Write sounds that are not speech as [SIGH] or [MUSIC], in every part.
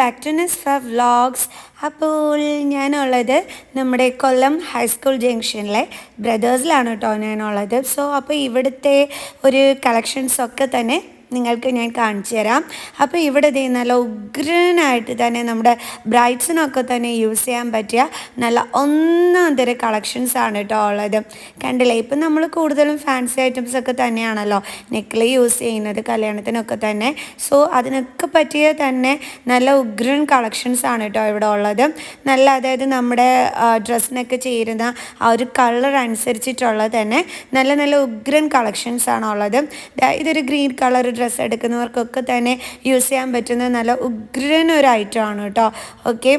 Back to നെസ്ഫ vlogs അപ്പോൾ ഞാനുള്ളത് നമ്മുടെ കൊല്ലം ഹൈസ്കൂൾ ജംഗ്ഷനിലെ ബ്രദേഴ്സിലാണ് കേട്ടോ ഞാനുള്ളത്. സോ അപ്പോൾ ഇവിടുത്തെ ഒരു കളക്ഷൻസ് ഒക്കെ തന്നെ നിങ്ങൾക്ക് ഞാൻ കാണിച്ചു തരാം. അപ്പോൾ ഇവിടെ ഇതേ നല്ല ഉഗ്രനായിട്ട് തന്നെ നമ്മുടെ ബ്രൈറ്റ്സിനൊക്കെ തന്നെ യൂസ് ചെയ്യാൻ പറ്റിയ നല്ല ഒന്നാം തരം കളക്ഷൻസ് ആണ് കേട്ടോ ഉള്ളത്. കണ്ടില്ലേ? ഇപ്പം നമ്മൾ കൂടുതലും ഫാൻസി ഐറ്റംസ് ഒക്കെ തന്നെയാണല്ലോ നെക്കിൾ യൂസ് ചെയ്യുന്നത് കല്യാണത്തിനൊക്കെ തന്നെ. സോ അതിനൊക്കെ പറ്റിയ തന്നെ നല്ല ഉഗ്രൻ കളക്ഷൻസ് ആണ് കേട്ടോ ഇവിടെ ഉള്ളത്. നല്ല അതായത് നമ്മുടെ ഡ്രസ്സിനൊക്കെ ചേരുന്ന ആ ഒരു കളർ അനുസരിച്ചിട്ടുള്ള തന്നെ നല്ല നല്ല ഉഗ്രൻ കളക്ഷൻസ് ആണ് ഉള്ളത്. ഇതൊരു ഗ്രീൻ കളർ ഡ്രസ്സ് എടുക്കുന്നവർക്കൊക്കെ തന്നെ യൂസ് ചെയ്യാൻ പറ്റുന്ന നല്ല ഉഗ്രൻ ഒരു ഐറ്റം ആണ് കേട്ടോ. ഓക്കെ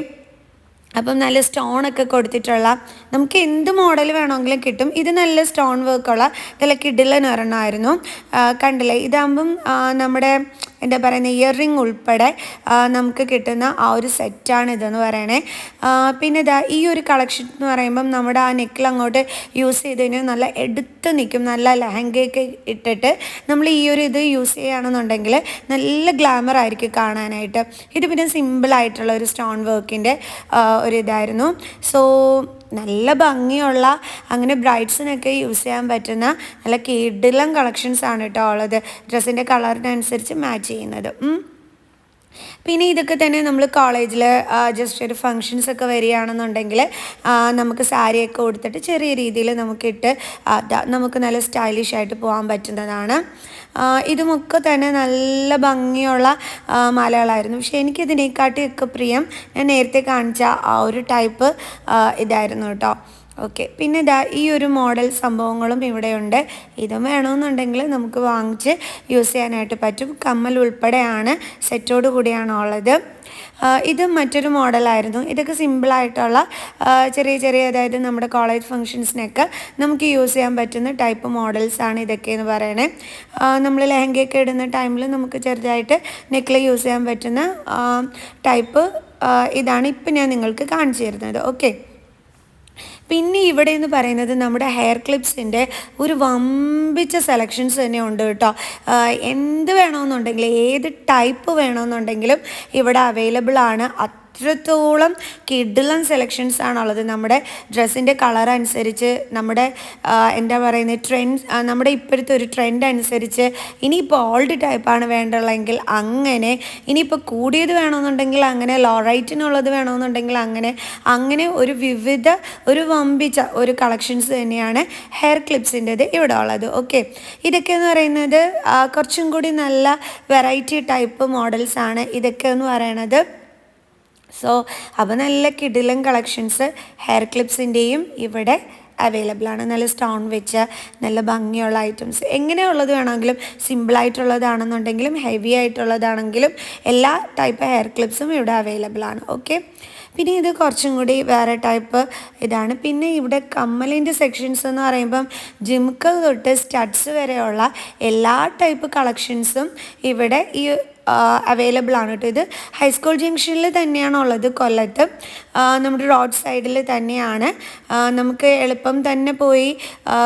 അപ്പം നല്ല സ്റ്റോൺ ഒക്കെ കൊടുത്തിട്ടുള്ള നമുക്ക് എന്ത് മോഡൽ വേണമെങ്കിലും കിട്ടും. ഇത് നല്ല സ്റ്റോൺ വർക്കുള്ള നല്ല കിഡിലൻ ഒരെണ്ണമായിരുന്നു. കണ്ടില്ലേ? ഇതാകുമ്പം നമ്മുടെ എന്താ പറയുന്നത് ഇയർ റിംഗ് ഉൾപ്പെടെ നമുക്ക് കിട്ടുന്ന ആ ഒരു സെറ്റാണ് ഇതെന്ന് പറയണേ. പിന്നെ ഇതാ ഈ ഒരു കളക്ഷൻ എന്ന് പറയുമ്പം നമ്മുടെ ആ നെക്കിൽ അങ്ങോട്ട് യൂസ് ചെയ്തതിന് നല്ല എടുത്ത് നിൽക്കും. നല്ല ലഹങ്കയൊക്കെ ഇട്ടിട്ട് നമ്മൾ ഈ ഒരു ഇത് യൂസ് ചെയ്യുകയാണെന്നുണ്ടെങ്കിൽ നല്ല ഗ്ലാമർ ആയിരിക്കും കാണാനായിട്ട്. ഇത് പിന്നെ സിമ്പിളായിട്ടുള്ള ഒരു സ്റ്റോൺ വർക്കിന്റെ ഒരു ഇതായിരുന്നു സോ നല്ല ഭംഗിയുള്ള അങ്ങനെ ബ്രൈഡ്സിനൊക്കെ യൂസ് ചെയ്യാൻ പറ്റുന്ന നല്ല കിഡിലം കളക്ഷൻസ് ആണ് കേട്ടോ ഉള്ളത്. ഡ്രസ്സിന്റെ കളറിനനുസരിച്ച് മാച്ച് ചെയ്യുന്നത്. പിന്നെ ഇതൊക്കെ തന്നെ നമ്മൾ കോളേജിൽ ജസ്റ്റ് ഒരു ഫങ്ഷൻസ് ഒക്കെ വരികയാണെന്നുണ്ടെങ്കിൽ നമുക്ക് സാരിയൊക്കെ കൊടുത്തിട്ട് ചെറിയ രീതിയിൽ നമുക്കിട്ട് നമുക്ക് നല്ല സ്റ്റൈലിഷ് ആയിട്ട് പോകാൻ പറ്റുന്നതാണ്. ഇതുമൊക്കെ തന്നെ നല്ല ഭംഗിയുള്ള മലകളായിരുന്നു. പക്ഷേ എനിക്കിതിനെക്കാട്ടിയൊക്കെ പ്രിയം ഞാൻ നേരത്തെ കാണിച്ച ആ ഒരു ടൈപ്പ് ഇതായിരുന്നു കേട്ടോ. ഓക്കെ. പിന്നെ ഇതാ ഈ ഒരു മോഡൽ സംഭവങ്ങളും ഇവിടെയുണ്ട്. ഇതും വേണമെന്നുണ്ടെങ്കിൽ നമുക്ക് വാങ്ങിച്ച് യൂസ് ചെയ്യാനായിട്ട് പറ്റും. കമ്മൽ ഉൾപ്പെടെയാണ് സെറ്റോട് കൂടിയാണ് ഉള്ളത് ആ, ഇത് മറ്റൊരു മോഡലായിരുന്നു. ഇതൊക്കെ സിമ്പിളായിട്ടുള്ള ചെറിയ ചെറിയ അതായത് നമ്മുടെ കോളേജ് ഫങ്ഷൻസിനൊക്കെ നമുക്ക് യൂസ് ചെയ്യാൻ പറ്റുന്ന ടൈപ്പ് മോഡൽസാണ് ഇതൊക്കെ എന്ന് പറയണേ. നമ്മൾ ലെഹങ്കയൊക്കെ ഇടുന്ന ടൈമിൽ നമുക്ക് ചെറുതായിട്ട് നെക്കിൽ യൂസ് ചെയ്യാൻ പറ്റുന്ന ടൈപ്പ് ഇതാണ് ഇപ്പം ഞാൻ നിങ്ങൾക്ക് കാണിച്ചു തരുന്നത്. ഓക്കെ പിന്നെ ഇവിടെ എന്ന് പറയുന്നത് നമ്മുടെ ഹെയർ ക്ലിപ്സിന്റെ ഒരു വമ്പിച്ച സെലക്ഷൻസ് തന്നെ ഉണ്ട് കേട്ടോ. എന്ത് വേണമെന്നുണ്ടെങ്കിലും ഏത് ടൈപ്പ് വേണമെന്നുണ്ടെങ്കിലും ഇവിടെ അവൈലബിൾ ആണ്. അത്രത്തോളം കിഡിലൻ സെലക്ഷൻസ് ആണുള്ളത്. നമ്മുടെ ഡ്രസ്സിന്റെ കളർ അനുസരിച്ച് നമ്മുടെ എന്താ പറയുന്നത് ട്രെൻഡ് നമ്മുടെ ഇപ്പോഴത്തെ ഒരു ട്രെൻഡ് അനുസരിച്ച് ഇനിയിപ്പോൾ ഓൾഡ് ടൈപ്പാണ് വേണ്ടതെങ്കിൽ അങ്ങനെ ഇനിയിപ്പോൾ കൂടിയത് വേണമെന്നുണ്ടെങ്കിൽ അങ്ങനെ ലോറൈറ്റിനുള്ളത് വേണമെന്നുണ്ടെങ്കിൽ അങ്ങനെ അങ്ങനെ ഒരു വിവിധ ഒരു വമ്പിച്ച ഒരു കളക്ഷൻസ് തന്നെയാണ് ഹെയർ ക്ലിപ്സിന്റെത് ഇവിടെ ഉള്ളത്. ഓക്കെ ഇതൊക്കെ എന്ന് പറയുന്നത് കുറച്ചും കൂടി നല്ല വെറൈറ്റി ടൈപ്പ് മോഡൽസാണ് ഇതൊക്കെ എന്ന് പറയണത് സോ അപ്പോൾ നല്ല കിടിലൻ കളക്ഷൻസ് ഹെയർ ക്ലിപ്സിന്റെയും ഇവിടെ അവൈലബിൾ ആണ്. നല്ല സ്റ്റോൺ വെച്ച നല്ല ഭംഗിയുള്ള ഐറ്റംസ് എങ്ങനെയുള്ളത് വേണമെങ്കിലും സിമ്പിളായിട്ടുള്ളതാണെന്നുണ്ടെങ്കിലും ഹെവി ആയിട്ടുള്ളതാണെങ്കിലും എല്ലാ ടൈപ്പ് ഹെയർ ക്ലിപ്സും ഇവിടെ അവൈലബിൾ ആണ്. ഓക്കെ പിന്നെ ഇത് കുറച്ചും കൂടി വേറെ ടൈപ്പ് ഇതാണ്. പിന്നെ ഇവിടെ കമ്മലിന്റെ സെക്ഷൻസ് എന്ന് പറയുമ്പം ജിംക്കൽ തൊട്ട് സ്റ്റഡ്സ് വരെയുള്ള എല്ലാ ടൈപ്പ് കളക്ഷൻസും ഇവിടെ ഈ അവൈലബിൾ ആണ് കേട്ടോ ഇത്. ഹൈസ്കൂൾ ജംഗ്ഷനിൽ തന്നെയാണ് ഉള്ളത് കൊല്ലത്ത്. നമ്മുടെ റോഡ് സൈഡിൽ തന്നെയാണ്. നമുക്ക് എളുപ്പം തന്നെ പോയി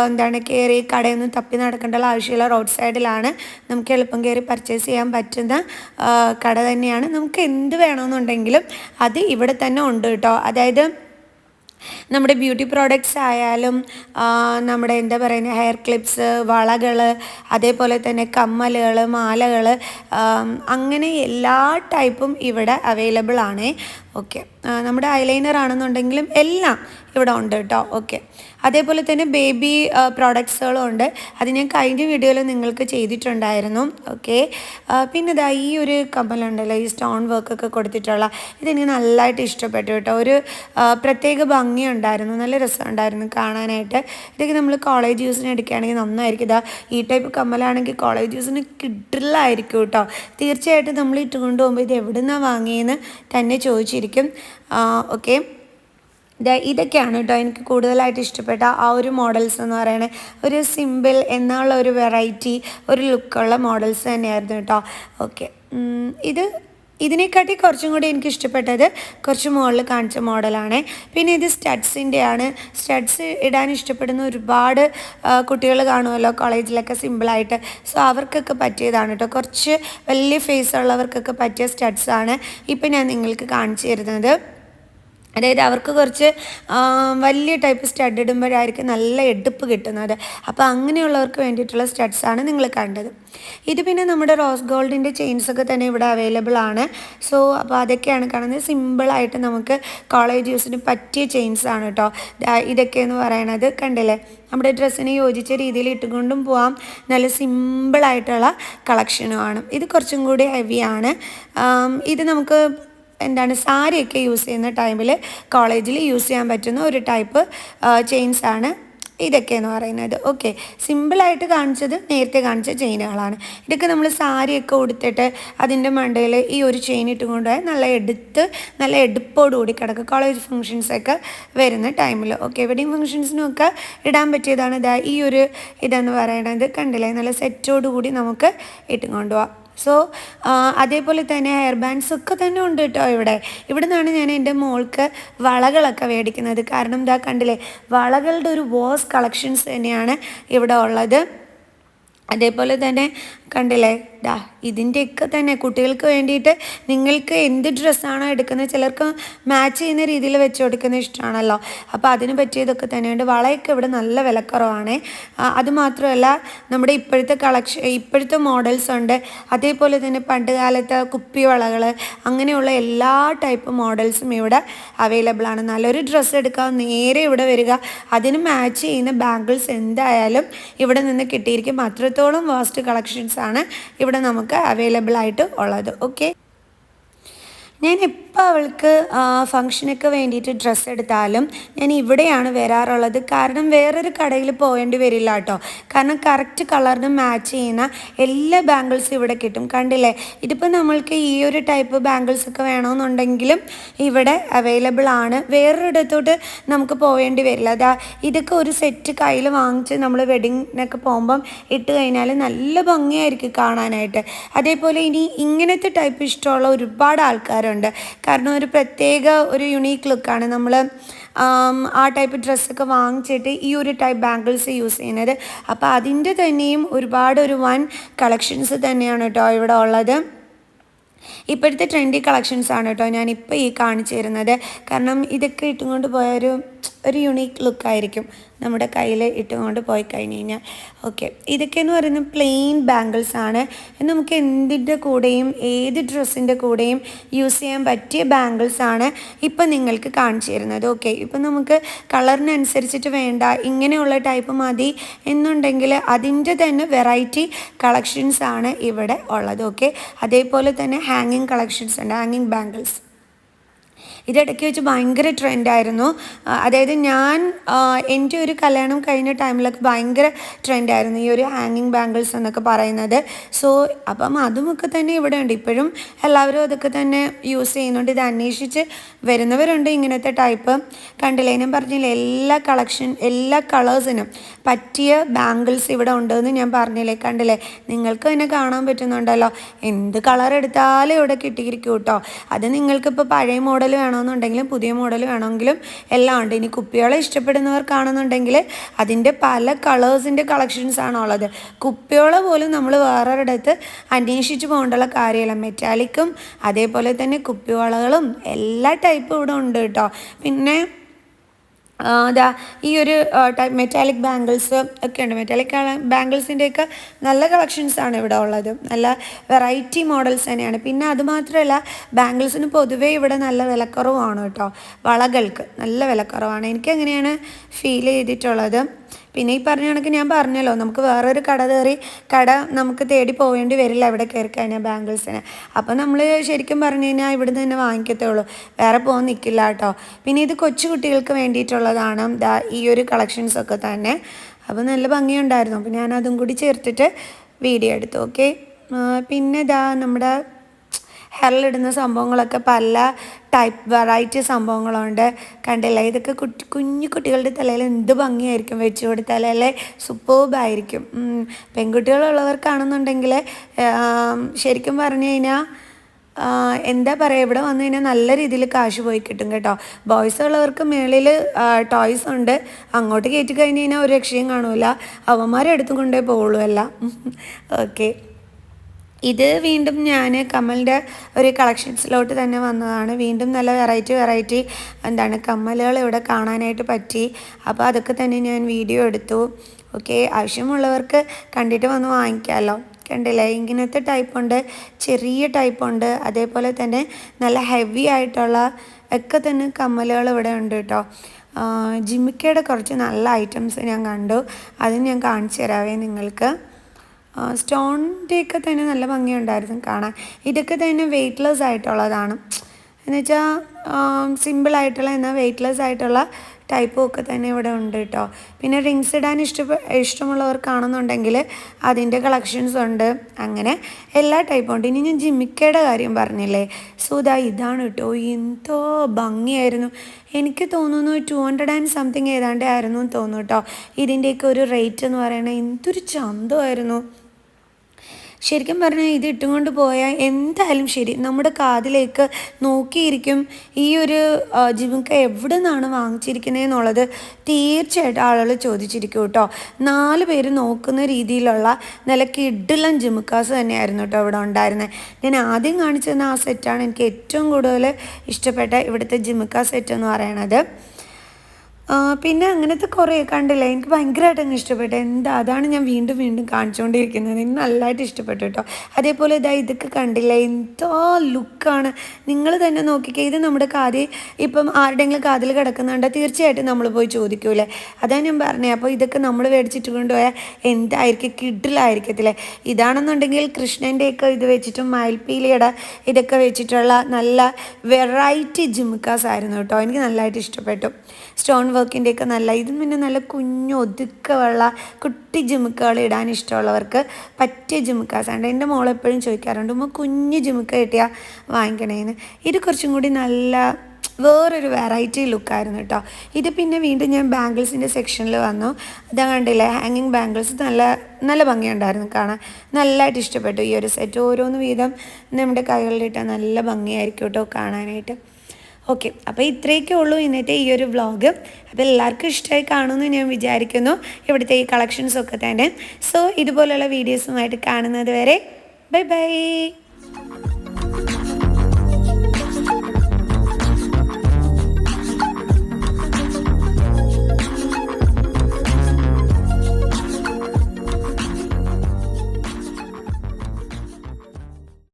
എന്താണ് കയറി കടയൊന്നും തപ്പി നടക്കേണ്ട ആവശ്യമില്ല റോഡ് സൈഡിലാണ് നമുക്ക് എളുപ്പം കയറി പർച്ചേസ് ചെയ്യാൻ പറ്റുന്ന കട തന്നെയാണ്. നമുക്ക് എന്ത് വേണമെന്നുണ്ടെങ്കിലും അത് ഇവിടെ തന്നെ ഉണ്ട് കേട്ടോ അതായത് നമ്മുടെ ബ്യൂട്ടി പ്രോഡക്റ്റ്സ് ആയാലും നമ്മുടെ എന്താ പറയുന്നത് ഹെയർ ക്ലിപ്സ് വളകൾ അതേപോലെ തന്നെ കമ്മലുകൾ മാലകൾ അങ്ങനെ എല്ലാ ടൈപ്പും ഇവിടെ അവൈലബിൾ ആണ്. ഓക്കെ. നമ്മുടെ ഐലൈനർ ആണെന്നുണ്ടെങ്കിലും എല്ലാം ഇവിടെ ഉണ്ട് കേട്ടോ. ഓക്കെ. അതേപോലെ തന്നെ ബേബി പ്രോഡക്ട്സുകളും ഉണ്ട് അത് ഞാൻ കഴിഞ്ഞ വീഡിയോയിൽ നിങ്ങൾക്ക് ചെയ്തിട്ടുണ്ടായിരുന്നു. ഓക്കെ പിന്നെ ഇതാ ഈ ഒരു കമ്മലുണ്ടല്ലോ ഈ സ്റ്റോൺ വർക്കൊക്കെ കൊടുത്തിട്ടുള്ള. ഇതെനിക്ക് നല്ലതായിട്ട് ഇഷ്ടപ്പെട്ടു കേട്ടോ. ഒരു പ്രത്യേക ഭംഗിയുണ്ടായിരുന്നു. നല്ല രസമുണ്ടായിരുന്നു കാണാനായിട്ട്. ഇതൊക്കെ നമ്മൾ കോളേജ് യൂസിന് എടുക്കുകയാണെങ്കിൽ നന്നായിരിക്കും. ഇതാ ഈ ടൈപ്പ് കമ്മലാണെങ്കിൽ കോളേജ് യൂസിന് കിട്ടില്ലായിരിക്കും കേട്ടോ. തീർച്ചയായിട്ടും നമ്മൾ ഇട്ടുകൊണ്ട് പോകുമ്പോൾ ഇത് എവിടെ നിന്നാണ് വാങ്ങിയെന്ന് തന്നെ ചോദിച്ചിരിക്കും. ഓക്കെ ഇതൊക്കെയാണ് കേട്ടോ എനിക്ക് കൂടുതലായിട്ട് ഇഷ്ടപ്പെട്ട ആ ഒരു മോഡൽസ് എന്ന് പറയുന്നത് ഒരു സിമ്പിൾ എന്നുള്ള ഒരു വെറൈറ്റി ഒരു ലുക്കുള്ള മോഡൽസ് തന്നെയായിരുന്നു കേട്ടോ ഓക്കെ ഇത് ഇതിനെക്കാട്ടി കുറച്ചും കൂടി എനിക്ക് ഇഷ്ടപ്പെട്ടത് കുറച്ച് മുകളിൽ കാണിച്ച മോഡലാണ് പിന്നെ ഇത് സ്റ്റഡ്സിന്റെ ആണ്. സ്റ്റഡ്സ് ഇടാൻ ഇഷ്ടപ്പെടുന്ന ഒരുപാട് കുട്ടികൾ കാണുമല്ലോ കോളേജിലൊക്കെ സിമ്പിളായിട്ട് സോ അവർക്കൊക്കെ പറ്റിയതാണ് കേട്ടോ കുറച്ച് വലിയ ഫേസ് ഉള്ളവർക്കൊക്കെ പറ്റിയ സ്റ്റഡ്സാണ് ഇപ്പം ഞാൻ നിങ്ങൾക്ക് കാണിച്ചു തരുന്നത്. അതായത് അവർക്ക് കുറച്ച് വലിയ ടൈപ്പ് സ്റ്റഡ് ഇടുമ്പോഴായിരിക്കും നല്ല എടുപ്പ് കിട്ടുന്നത്. അപ്പോൾ അങ്ങനെയുള്ളവർക്ക് വേണ്ടിയിട്ടുള്ള സ്റ്റഡ്സാണ് നിങ്ങൾ കണ്ടത്. ഇത് പിന്നെ നമ്മുടെ റോസ് ഗോൾഡിന്റെ ചെയിൻസ് ഒക്കെ തന്നെ ഇവിടെ അവൈലബിൾ ആണ്. സോ അപ്പോൾ അതൊക്കെയാണ് കാണുന്നത്. സിമ്പിളായിട്ട് നമുക്ക് കോളേജ് യൂസിന് പറ്റിയ ചെയിൻസ് ആണ് കേട്ടോ ഇതൊക്കെ എന്ന് പറയണത് കണ്ടില്ലേ? നമ്മുടെ ഡ്രസ്സിന് യോജിച്ച രീതിയിൽ ഇട്ടുകൊണ്ടും പോവാം. നല്ല സിമ്പിളായിട്ടുള്ള കളക്ഷനുമാണ് ഇത് കുറച്ചും കൂടി ഹെവിയാണ് ഇത് നമുക്ക് എന്താണ് സാരിയൊക്കെ യൂസ് ചെയ്യുന്ന ടൈമിൽ കോളേജിൽ യൂസ് ചെയ്യാൻ പറ്റുന്ന ഒരു ടൈപ്പ് ചെയിൻസ് ആണ് ഇതൊക്കെ എന്ന് പറയുന്നത് ഓക്കെ സിമ്പിളായിട്ട് കാണിച്ചത് നേരത്തെ കാണിച്ച ചെയിനുകളാണ് ഇതൊക്കെ നമ്മൾ സാരിയൊക്കെ ഉടുത്തിട്ട് അതിന്റെ മണ്ടയിൽ ഈ ഒരു ചെയിൻ ഇട്ട് കൊണ്ടുപോയാൽ നല്ല എടുത്ത് നല്ല എടുപ്പോടുകൂടി കിടക്കും. കോളേജ് ഫങ്ഷൻസൊക്കെ വരുന്ന ടൈമിൽ ഓക്കെ വെഡിങ് ഫങ്ഷൻസിനൊക്കെ ഇടാൻ പറ്റിയതാണ് ഇതാ ഈ ഒരു ഇതെന്ന് പറയുന്നത് കണ്ടില്ലേ? നല്ല സെറ്റോടുകൂടി നമുക്ക് ഇട്ടും കൊണ്ടുപോകാം സോ അതേപോലെ തന്നെ ഹെയർ ബാൻഡ്സ് ഒക്കെ തന്നെ ഉണ്ട് കേട്ടോ ഇവിടെ. ഇവിടെ നിന്നാണ് ഞാൻ എന്റെ മോൾക്ക് വളകളൊക്കെ മേടിക്കുന്നത്. കാരണം ഇതാ കണ്ടില്ലേ വളകളുടെ ഒരു വോസ് കളക്ഷൻസ് തന്നെയാണ് ഇവിടെ ഉള്ളത്. അതേപോലെ തന്നെ കണ്ടില്ലേ? ഡാ ഇതിന്റെയൊക്കെ തന്നെ കുട്ടികൾക്ക് വേണ്ടിയിട്ട് നിങ്ങൾക്ക് എന്ത് ഡ്രസ്സാണോ എടുക്കുന്നത് ചിലർക്ക് മാച്ച് ചെയ്യുന്ന രീതിയിൽ വെച്ച് കൊടുക്കുന്നത് ഇഷ്ടമാണല്ലോ. അപ്പോൾ അതിന് പറ്റിയതൊക്കെ തന്നെയുണ്ട്. വളയൊക്കെ ഇവിടെ നല്ല വിലക്കുറവാണ്. അതുമാത്രമല്ല നമ്മുടെ ഇപ്പോഴത്തെ കളക്ഷൻ ഇപ്പോഴത്തെ മോഡൽസ് ഉണ്ട്. അതേപോലെ തന്നെ പണ്ട് കാലത്തെ കുപ്പിവളകൾ അങ്ങനെയുള്ള എല്ലാ ടൈപ്പ് മോഡൽസും ഇവിടെ അവൈലബിൾ ആണ്. നല്ലൊരു ഡ്രസ്സ് എടുക്കാൻ നേരെ ഇവിടെ വരിക. അതിന് മാച്ച് ചെയ്യുന്ന ബാംഗിൾസ് എന്തായാലും ഇവിടെ നിന്ന് കിട്ടിയിരിക്കും. അത്രത്തോളം വാസ്റ്റ് കളക്ഷൻസ് ആണ് ഇവിടെ നമുക്ക് അവൈലബിൾ ആയിട്ട് ഉള്ളത്. ഓക്കെ ഞാൻ എപ്പോൾ അവൾക്ക് ഫങ്ഷനൊക്കെ വേണ്ടിയിട്ട് ഡ്രസ്സ് എടുത്താലും ഞാൻ ഇവിടെയാണ് വരാറുള്ളത്. കാരണം വേറൊരു കടയിൽ പോകേണ്ടി വരില്ല കേട്ടോ. കാരണം കറക്റ്റ് കളറിന് മാച്ച് ചെയ്യുന്ന എല്ലാ ബാംഗിൾസും ഇവിടെ കിട്ടും. കണ്ടില്ലേ? ഇതിപ്പോൾ നമ്മൾക്ക് ഈ ഒരു ടൈപ്പ് ബാംഗിൾസ് ഒക്കെ വേണമെന്നുണ്ടെങ്കിലും ഇവിടെ അവൈലബിൾ ആണ്. വേറൊരിടത്തോട്ട് നമുക്ക് പോകേണ്ടി വരില്ല. അതാ ഇതൊക്കെ ഒരു സെറ്റ് കയ്യിൽ വാങ്ങിച്ച് നമ്മൾ വെഡിങ്ങിനൊക്കെ പോകുമ്പം ഇട്ട് കഴിഞ്ഞാൽ നല്ല ഭംഗിയായിരിക്കും കാണാനായിട്ട്. അതേപോലെ ഇനി ഇങ്ങനത്തെ ടൈപ്പ് ഇഷ്ടമുള്ള ഒരുപാട് ആൾക്കാരുണ്ട്. കാരണം ഒരു പ്രത്യേക ഒരു യുണീക്ക് ലുക്കാണ് നമ്മൾ ആ ടൈപ്പ് ഡ്രസ്സൊക്കെ വാങ്ങിച്ചിട്ട് ഈ ഒരു ടൈപ്പ് ബാംഗിൾസ് യൂസ് ചെയ്യുന്നത്. അപ്പോൾ അതിന്റെ തന്നെയും ഒരുപാട് ഒരു വൻ കളക്ഷൻസ് തന്നെയാണ് കേട്ടോ ഇവിടെ ഉള്ളത്. ഇപ്പോഴത്തെ ട്രെൻഡി കളക്ഷൻസ് ആണ് കേട്ടോ ഞാനിപ്പോൾ ഈ കാണിച്ചു തരുന്നത്. കാരണം ഇതൊക്കെ ഇട്ടുകൊണ്ട് പോയ ഒരു യുണീക്ക് ലുക്കായിരിക്കും നമ്മുടെ കയ്യിൽ ഇട്ടുകൊണ്ട് പോയി കഴിഞ്ഞ് കഴിഞ്ഞാൽ. ഓക്കെ ഇതൊക്കെ എന്ന് പറയുന്നത് പ്ലെയിൻ ബാംഗിൾസ് ആണ്. നമുക്ക് എന്തിന്റെ കൂടെയും ഏത് ഡ്രസ്സിന്റെ കൂടെയും യൂസ് ചെയ്യാൻ പറ്റിയ ബാംഗിൾസ് ആണ് ഇപ്പം നിങ്ങൾക്ക് കാണിച്ചു തരുന്നത്. ഓക്കെ ഇപ്പം നമുക്ക് കളറിനനുസരിച്ചിട്ട് വേണ്ട ഇങ്ങനെയുള്ള ടൈപ്പ് മതി എന്നുണ്ടെങ്കിൽ അതിന്റെ തന്നെ വെറൈറ്റി കളക്ഷൻസ് ആണ് ഇവിടെ ഉള്ളത്. ഓക്കെ അതേപോലെ തന്നെ ഹാങ്ങിങ് കളക്ഷൻസ് ഉണ്ട്. ഹാങ്ങിങ് ബാംഗിൾസ് ഇതിടയ്ക്ക് വെച്ച് ഭയങ്കര ട്രെൻഡായിരുന്നു. അതായത് ഞാൻ എന്റെ ഒരു കല്യാണം കഴിഞ്ഞ ടൈമിലൊക്കെ ഭയങ്കര ട്രെൻഡായിരുന്നു ഈ ഒരു ഹാങ്ങിങ് ബാംഗിൾസ് എന്നൊക്കെ പറയുന്നത്. സോ അപ്പം അതുമൊക്കെ തന്നെ ഇവിടെ ഉണ്ട് ഇപ്പോഴും എല്ലാവരും അതൊക്കെ തന്നെ യൂസ് ചെയ്യുന്നുണ്ട്. ഇത് അന്വേഷിച്ച് വരുന്നവരുണ്ട് ഇങ്ങനത്തെ ടൈപ്പ് കണ്ടില്ലേ? ഞാൻ പറഞ്ഞില്ലേ എല്ലാ കളക്ഷൻ എല്ലാ കളേഴ്സിനും പറ്റിയ ബാംഗിൾസ് ഇവിടെ ഉണ്ടെന്ന് ഞാൻ പറഞ്ഞില്ലേ? കണ്ടില്ലേ? നിങ്ങൾക്ക് തന്നെ കാണാൻ പറ്റുന്നുണ്ടല്ലോ. എന്ത് കളർ എടുത്താലും ഇവിടെ കിട്ടിയിരിക്കും കേട്ടോ. അത് നിങ്ങൾക്കിപ്പോൾ പഴയ മോഡൽ വേണമെന്നുണ്ടെങ്കിലും പുതിയ മോഡൽ വേണമെങ്കിലും എല്ലാം ഉണ്ട്. ഇനി കുപ്പികളെ ഇഷ്ടപ്പെടുന്നവർക്കാണെന്നുണ്ടെങ്കിൽ അതിന്റെ പല കളേഴ്സിന്റെ കളക്ഷൻസ് ആണ് ഉള്ളത്. കുപ്പിയോള പോലും നമ്മൾ വേറൊരിടത്ത് അന്വേഷിച്ച് പോകേണ്ടുള്ള കാര്യമില്ല. മെറ്റാലിക്കും അതേപോലെ തന്നെ കുപ്പിവളകളും എല്ലാ ടൈപ്പും ഇവിടെ ഉണ്ട് കേട്ടോ. പിന്നെ ദാ ഈ ഒരു ടൈപ്പ് മെറ്റാലിക് ബാംഗിൾസ് ഒക്കെ ഉണ്ട്. മെറ്റാലിക് ബാംഗിൾസിന്റെയൊക്കെ നല്ല കളക്ഷൻസ് ആണ് ഇവിടെ ഉള്ളത്. നല്ല വെറൈറ്റി മോഡൽസ് തന്നെയാണ്. പിന്നെ അതുമാത്രമല്ല ബാംഗിൾസിന് പൊതുവേ ഇവിടെ നല്ല വിലക്കുറവാണ് കേട്ടോ. വളകൾക്ക് നല്ല വിലക്കുറവാണ്. എനിക്ക് അങ്ങനെയാണ് ഫീൽ ചെയ്തിട്ടുള്ളത്? പിന്നെ ഈ പറഞ്ഞ കണക്ക് ഞാൻ പറഞ്ഞല്ലോ നമുക്ക് വേറൊരു കട കയറി കട നമുക്ക് തേടി പോവേണ്ടി വരില്ല ഇവിടെ കയറി കഴിഞ്ഞാൽ ബാംഗിൾസിന്. അപ്പം നമ്മൾ ശരിക്കും പറഞ്ഞു കഴിഞ്ഞാൽ ഇവിടുന്ന് തന്നെ വാങ്ങിക്കത്തുള്ളൂ വേറെ പോകാൻ നിൽക്കില്ല കേട്ടോ. പിന്നെ ഇത് കൊച്ചു കുട്ടികൾക്ക് വേണ്ടിയിട്ടുള്ളതാണ്. ഈ ഒരു കളക്ഷൻസ് ഒക്കെ തന്നെ. അപ്പോൾ നല്ല ഭംഗിയുണ്ടായിരുന്നു. അപ്പോൾ ഞാൻ അതും കൂടി ചേർത്തിട്ട് വീഡിയോ എടുത്തു ഓക്കെ പിന്നെ ഇതാ നമ്മുടെ ഹെയറിലിടുന്ന സംഭവങ്ങളൊക്കെ പല ടൈപ്പ് വെറൈറ്റി സംഭവങ്ങളുണ്ട്. കണ്ടില്ല? ഇതൊക്കെ കുട്ടി കുഞ്ഞു കുട്ടികളുടെ തലയിൽ എന്ത് ഭംഗിയായിരിക്കും വെച്ച് കൊടുത്താൽ അല്ലേ? സൂപ്പർബായിരിക്കും പെൺകുട്ടികളുള്ളവർക്കാണെന്നുണ്ടെങ്കിൽ ശരിക്കും പറഞ്ഞു കഴിഞ്ഞാൽ എന്താ പറയുക ഇവിടെ വന്നു കഴിഞ്ഞാൽ നല്ല രീതിയിൽ കാശ് പോയി കിട്ടും കേട്ടോ. ബോയ്സ് ഉള്ളവർക്ക് മേളിൽ ടോയ്സ് ഉണ്ട്. അങ്ങോട്ട് കയറ്റി കഴിഞ്ഞ് കഴിഞ്ഞാൽ ഒരു രക്ഷയും കാണൂല. അവന്മാരെ എടുത്തു കൊണ്ടേ പോവുള്ളൂ എല്ലാം. [LAUGHS] ഓക്കെ ഇത് വീണ്ടും ഞാൻ കമ്മലിന്റെ ഒരു കളക്ഷൻസിലോട്ട് തന്നെ വന്നതാണ്. വീണ്ടും നല്ല വെറൈറ്റി വെറൈറ്റി എന്താണ് കമ്മലുകൾ ഇവിടെ കാണാനായിട്ട് പറ്റി. അപ്പോൾ അതൊക്കെ തന്നെ ഞാൻ വീഡിയോ എടുത്തു. ഓക്കെ ആവശ്യമുള്ളവർക്ക് കണ്ടിട്ട് വന്ന് വാങ്ങിക്കാമല്ലോ കണ്ടില്ലേ? ഇങ്ങനത്തെ ടൈപ്പ് ഉണ്ട് ചെറിയ ടൈപ്പ് ഉണ്ട്. അതേപോലെ തന്നെ നല്ല ഹെവി ആയിട്ടുള്ള ഒക്കെ തന്നെ കമ്മലുകൾ ഇവിടെ ഉണ്ട് കേട്ടോ ജിമ്മിക്കയുടെ കുറച്ച് നല്ല ഐറ്റംസ് ഞാൻ കണ്ടു. അത് ഞാൻ കാണിച്ചു തരാവേ നിങ്ങൾക്ക്. സ്റ്റോണിന്റെ ഒക്കെ തന്നെ നല്ല ഭംഗിയുണ്ടായിരുന്നു കാണാൻ. ഇതൊക്കെ തന്നെ വെയ്റ്റ്ലെസ് ആയിട്ടുള്ളതാണ്. എന്നുവെച്ചാൽ സിമ്പിളായിട്ടുള്ള എന്നാൽ വെയ്റ്റ്ലെസ് ആയിട്ടുള്ള ടൈപ്പും ഒക്കെ തന്നെ ഇവിടെ ഉണ്ട് കേട്ടോ പിന്നെ റിങ്സ് ഇടാൻ ഇഷ്ടപ്പെ ഇഷ്ടമുള്ളവർക്കാണെന്നുണ്ടെങ്കിൽ അതിന്റെ കളക്ഷൻസ് ഉണ്ട്. അങ്ങനെ എല്ലാ ടൈപ്പും ഉണ്ട്. ഇനി ഞാൻ ജിമ്മിക്കയുടെ കാര്യം പറഞ്ഞില്ലേ? സോ ദാ ഇതാണ് കേട്ടോ എന്തോ ഭംഗിയായിരുന്നു. എനിക്ക് തോന്നുന്നു ടു ഹൺഡ്രഡ് ആൻഡ് സംതിങ് ഏതാണ്ട് ആയിരുന്നു എന്ന് തോന്നുന്നു കേട്ടോ ഇതിന്റെയൊക്കെ ഒരു റേറ്റ് എന്ന് പറയുന്നത് എന്തൊരു ചന്തമായിരുന്നു. ശരിക്കും പറഞ്ഞാൽ ഇത് ഇട്ടുകൊണ്ട് പോയാൽ എന്തായാലും ശരി. നമ്മുടെ കാതിലേക്ക് നോക്കിയിരിക്കും ഈ ഒരു ജിമുക്ക എവിടെ നിന്നാണ് വാങ്ങിച്ചിരിക്കുന്നത് എന്നുള്ളത് തീർച്ചയായിട്ടും ആളുകൾ ചോദിച്ചിരിക്കും കേട്ടോ. നാല് പേര് നോക്കുന്ന രീതിയിലുള്ള നല്ല കിഡിലൻ ജിമുക്കാസ് തന്നെയായിരുന്നു കേട്ടോ ഇവിടെ ഉണ്ടായിരുന്നത് ഞാൻ ആദ്യം കാണിച്ചു തന്ന ആ സെറ്റാണ് എനിക്ക് ഏറ്റവും കൂടുതൽ ഇഷ്ടപ്പെട്ട ഇവിടുത്തെ ജിമുക്ക സെറ്റ് എന്ന് പറയണത്. പിന്നെ അങ്ങനത്തെ കുറേ കണ്ടില്ല? എനിക്ക് ഭയങ്കരമായിട്ട് അങ്ങ് ഇഷ്ടപ്പെട്ടു. എന്താ അതാണ് ഞാൻ വീണ്ടും വീണ്ടും കാണിച്ചുകൊണ്ടിരിക്കുന്നത് എനിക്ക് നല്ലതായിട്ട് ഇഷ്ടപ്പെട്ടു കേട്ടോ. അതേപോലെ ഇതാ ഇതൊക്കെ കണ്ടില്ല? എന്തോ ലുക്കാണ്. നിങ്ങൾ തന്നെ നോക്കിക്കേ ഇത് നമ്മുടെ കാതി ഇപ്പം ആരുടെയെങ്കിലും കാതിൽ കിടക്കുന്നുണ്ട്? തീർച്ചയായിട്ടും നമ്മൾ പോയി ചോദിക്കൂലേ അതാണ് ഞാൻ പറഞ്ഞത് അപ്പോൾ ഇതൊക്കെ നമ്മൾ മേടിച്ചിട്ട് കൊണ്ടുപോയാൽ എന്തായിരിക്കും? കിഡിലായിരിക്കത്തില്ലേ ഇതാണെന്നുണ്ടെങ്കിൽ കൃഷ്ണന്റെയൊക്കെ ഇത് വെച്ചിട്ടും മയിൽപ്പീലിയുടെ ഇതൊക്കെ വെച്ചിട്ടുള്ള നല്ല വെറൈറ്റി ജിമുക്കാസ് ആയിരുന്നു കേട്ടോ. എനിക്ക് നല്ലതായിട്ട് ഇഷ്ടപ്പെട്ടു. സ്റ്റോൺ വർക്കിന്റെയൊക്കെ നല്ല ഇതും പിന്നെ നല്ല കുഞ്ഞു ഒതുക്കമുള്ള കുട്ടി ജിമുക്കുകൾ ഇടാൻ ഇഷ്ടമുള്ളവർക്ക് പറ്റിയ ജിമുക്കാസ് ഉണ്ട് എന്റെ മോൾ എപ്പോഴും ചോദിക്കാറുണ്ട് ഉമ്മ കുഞ്ഞു ജിമുക്ക കിട്ടിയാൽ വാങ്ങിക്കണേന്ന്? ഇത് കുറച്ചും കൂടി നല്ല വേറൊരു വെറൈറ്റി ലുക്കായിരുന്നു കേട്ടോ. ഇത് പിന്നെ വീണ്ടും ഞാൻ ബാംഗിൾസിന്റെ സെക്ഷനിൽ വന്നു. അതാ കണ്ടില്ലേ ഹാങ്ങിങ് ബാംഗിൾസ് നല്ല നല്ല ഭംഗിയുണ്ടായിരുന്നു കാണാൻ. നല്ലതായിട്ട് ഇഷ്ടപ്പെട്ടു ഈ ഒരു സെറ്റ് ഓരോന്ന് വീതം നമ്മുടെ കൈകളിലിട്ടാൽ നല്ല ഭംഗിയായിരിക്കും കേട്ടോ കാണാനായിട്ട്. ഓക്കെ അപ്പോൾ ഇത്രയൊക്കെ ഉള്ളൂ ഇന്നത്തെ ഈ ഒരു വ്ളോഗ് അപ്പോൾ എല്ലാവർക്കും ഇഷ്ടമായി കാണുമെന്ന് ഞാൻ വിചാരിക്കുന്നു. ഇവിടുത്തെ ഈ കളക്ഷൻസൊക്കെ തന്നെ. സോ ഇതുപോലുള്ള വീഡിയോസുമായിട്ട് കാണുന്നത് വരെ ബൈ ബൈ